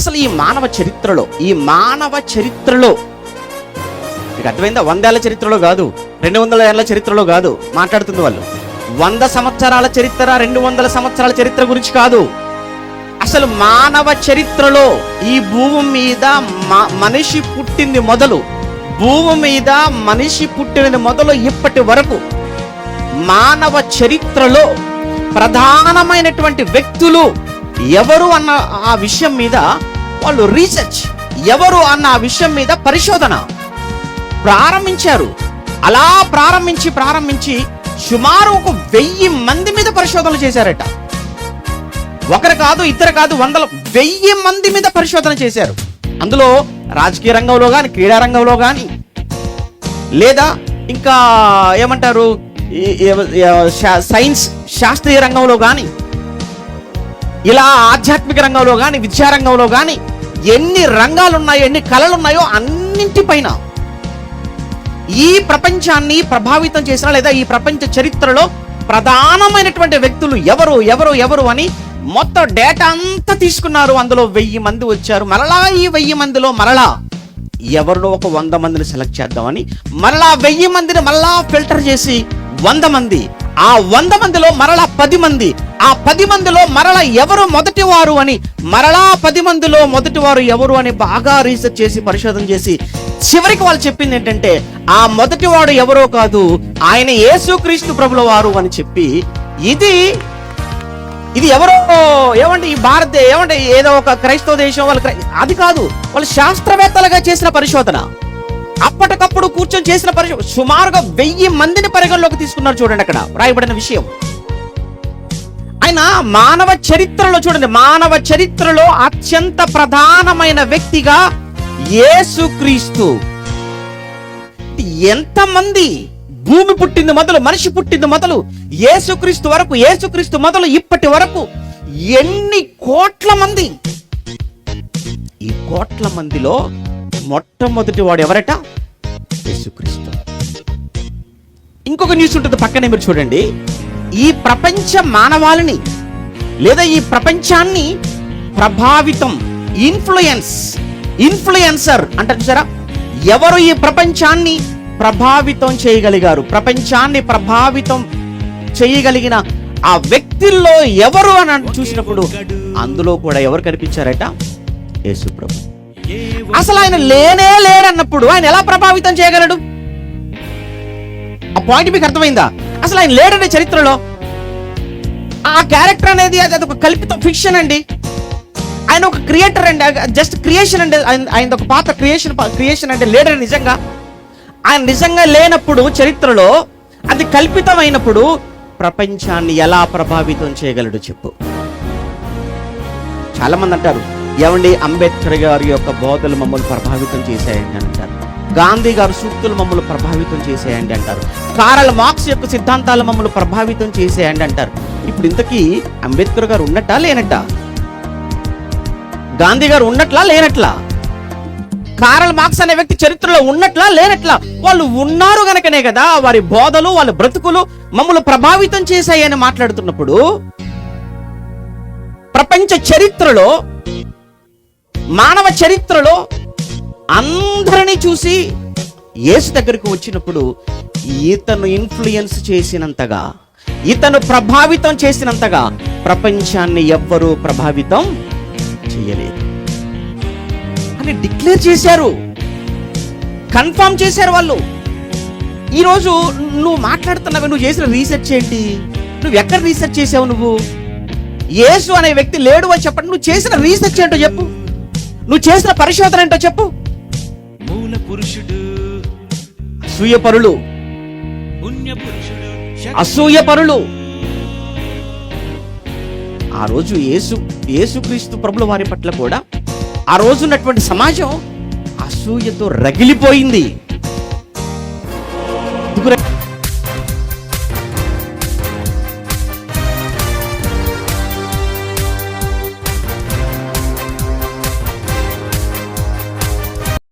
అసలు ఈ మానవ చరిత్రలో ఈ మానవ చరిత్రలో మీకు అర్థమైందా? వందేళ్ళ చరిత్రలో కాదు రెండు వందల ఏళ్ళ చరిత్రలో కాదు మాట్లాడుతుంది వాళ్ళు. వంద సంవత్సరాల చరిత్ర రెండు వందల సంవత్సరాల చరిత్ర గురించి కాదు. అసలు మానవ చరిత్రలో ఈ భూమి మీద మ- మనిషి పుట్టింది మొదలు భూమి మీద మనిషి పుట్టినది మొదలు ఇప్పటి వరకు మానవ చరిత్రలో ప్రధానమైనటువంటి వ్యక్తులు ఎవరు అన్న ఆ విషయం మీద వాళ్ళు రీసెర్చ్ ఎవరు అన్న విషయం మీద పరిశోధన. ప్రారంభించారు. అలా ప్రారంభించి ప్రారంభించి సుమారు ఒక వెయ్యి మంది మీద పరిశోధనలు చేశారట. ఒకరు కాదు ఇద్దరు కాదు వందల వెయ్యి మంది మీద పరిశోధన చేశారు. అందులో రాజకీయ రంగంలో కానీ క్రీడా రంగంలో కానీ లేదా ఇంకా ఏమంటారు సైన్స్ శాస్త్రీయ రంగంలో కానీ ఇలా ఆధ్యాత్మిక రంగంలో కానీ విద్యారంగంలో కానీ ఎన్ని రంగాలు ఉన్నాయో ఎన్ని కళలున్నాయో అన్నింటిపైన ఈ ప్రపంచాన్ని ప్రభావితం చేసిన లేదా ఈ ప్రపంచ చరిత్రలో ప్రధానమైనటువంటి వ్యక్తులు ఎవరు ఎవరు ఎవరు అని మొత్తం డేటా అంతా తీసుకున్నారు. అందులో వెయ్యి మంది వచ్చారు. మరలా ఈ వెయ్యి మందిలో మరలా ఎవరిలో ఒక వంద మందిని సెలెక్ట్ చేద్దామని మరలా వెయ్యి మందిని మరలా ఫిల్టర్ చేసి వంద మంది ఆ వంద మందిలో మరలా పది మంది ఆ పది మందిలో మరల ఎవరు మొదటి వారు అని మరలా పది మందిలో మొదటి వారు ఎవరు అని బాగా రీసెర్చ్ చేసి పరిశోధన చేసి చివరికి వాళ్ళు చెప్పింది ఏంటంటే ఆ మొదటి వాడు ఎవరో కాదు ఆయన యేసుక్రీస్తు ప్రభుల వారు అని చెప్పి ఇది ఇది ఎవరో ఏమంటే ఈ భారత ఏమంటే ఏదో ఒక క్రైస్తవ దేశం వాళ్ళ క్రై- అది కాదు వాళ్ళు శాస్త్రవేత్తలుగా చేసిన పరిశోధన. అప్పటికప్పుడు కూర్చొని చేసిన పరిశోధన సుమారుగా వెయ్యి మందిని పరిగణలోకి తీసుకున్నారు చూడండి అక్కడ రాయబడిన విషయం. ఆయన మానవ చరిత్రలో చూడండి మానవ చరిత్రలో అత్యంత ప్రధానమైన వ్యక్తిగా యేసుక్రీస్తు ఎంతమంది భూమి పుట్టింది మొదలు మనిషి పుట్టింది మొదలు యేసుక్రీస్తు వరకు యేసుక్రీస్తు మొదలు ఇప్పటి వరకు ఎన్ని కోట్ల మంది? ఈ కోట్ల మందిలో మొట్టమొదటి వాడు ఎవరట? యేసుక్రీస్తు ఇంకొక న్యూస్ ఉంటుంది పక్కనే మీరు చూడండి. ఈ ప్రపంచ మానవాళిని లేదా ఈ ప్రపంచాన్ని ప్రభావితం ఇన్ఫ్లుయెన్స్ ఇన్ఫ్లుయెన్సర్ అంటారు చూసారా? ఎవరు ఈ ప్రపంచాన్ని ప్రభావితం చేయగలిగారు? ప్రపంచాన్ని ప్రభావితం చేయగలిగిన ఆ వ్యక్తుల్లో ఎవరు అని చూసినప్పుడు అందులో కూడా ఎవరు కనిపించారట? యేసుప్రభు అసలు ఆయన లేనే లేడన్నప్పుడు ఆయన ఎలా ప్రభావితం చేయగలడు? ఆ పాయింట్ మీకు అర్థమైందా? అసలు ఆయన లేడండి చరిత్రలో. ఆ క్యారెక్టర్ అనేది అది అది ఒక కల్పిత ఫిక్షన్ అండి. ఆయన ఒక క్రియేటర్ అండి. జస్ట్ క్రియేషన్ అండి. ఆయన- ఒక పాత్ర క్రియేషన్ క్రియేషన్ అంటే లేడర్ నిజంగా. ఆయన నిజంగా లేనప్పుడు చరిత్రలో అది కల్పితమైనప్పుడు ప్రపంచాన్ని ఎలా ప్రభావితం చేయగలడు చెప్పు. చాలా మంది అంటారు ఏమండి అంబేద్కర్ గారి యొక్క బోధలు మమ్మల్ని ప్రభావితం చేశాయని అంటారు. గాంధీ గారు సూక్తులు మమ్మల్ని ప్రభావితం చేసేయండి అంటారు. కారల్ మార్క్స్ యొక్క సిద్ధాంతాలు మమ్మల్ని ప్రభావితం చేసేయండి అంటారు. ఇప్పుడు ఇంతకీ అంబేద్కర్ గారు ఉన్నట్టా లేనట్ట గాంధీ గారు ఉన్నట్లా లేనట్లా? కారల్ మార్క్స్ అనే వ్యక్తి చరిత్రలో ఉన్నట్లా లేనట్లా? వాళ్ళు ఉన్నారు గనకనే కదా వారి బోధలు వాళ్ళ బ్రతుకులు మమ్మల్ని ప్రభావితం చేశాయని మాట్లాడుతున్నప్పుడు ప్రపంచ చరిత్రలో మానవ చరిత్రలో అందరినీ చూసి యేసు దగ్గరికి వచ్చినప్పుడు ఇతను ఇన్ఫ్లుయెన్స్ చేసినంతగా ఇతను ప్రభావితం చేసినంతగా ప్రపంచాన్ని ఎవ్వరూ ప్రభావితం చేయలేదు. అని డిక్లేర్ చేశారు. కన్ఫర్మ్ చేశారు వాళ్ళు. ఈరోజు నువ్వు మాట్లాడుతున్నావు నువ్వు చేసిన రీసెర్చ్ ఏంటి? నువ్వు ఎక్కడ రీసెర్చ్ చేసావు నువ్వు? యేసు అనే వ్యక్తి లేడు అని చెప్పండి. నువ్వు చేసిన రీసెర్చ్ ఏంటో చెప్పు. నువ్వు చేసిన పరిశోధన ఏంటో చెప్పు. పురుషుడు. అసూయ పరులు పుణ్య పురుషుడు అసూయ పరులు ఆ రోజు యేసు యేసుక్రీస్తు ప్రభుల వారి పట్ల కూడా ఆ రోజు ఉన్నటువంటి సమాజం అసూయతో రగిలిపోయింది.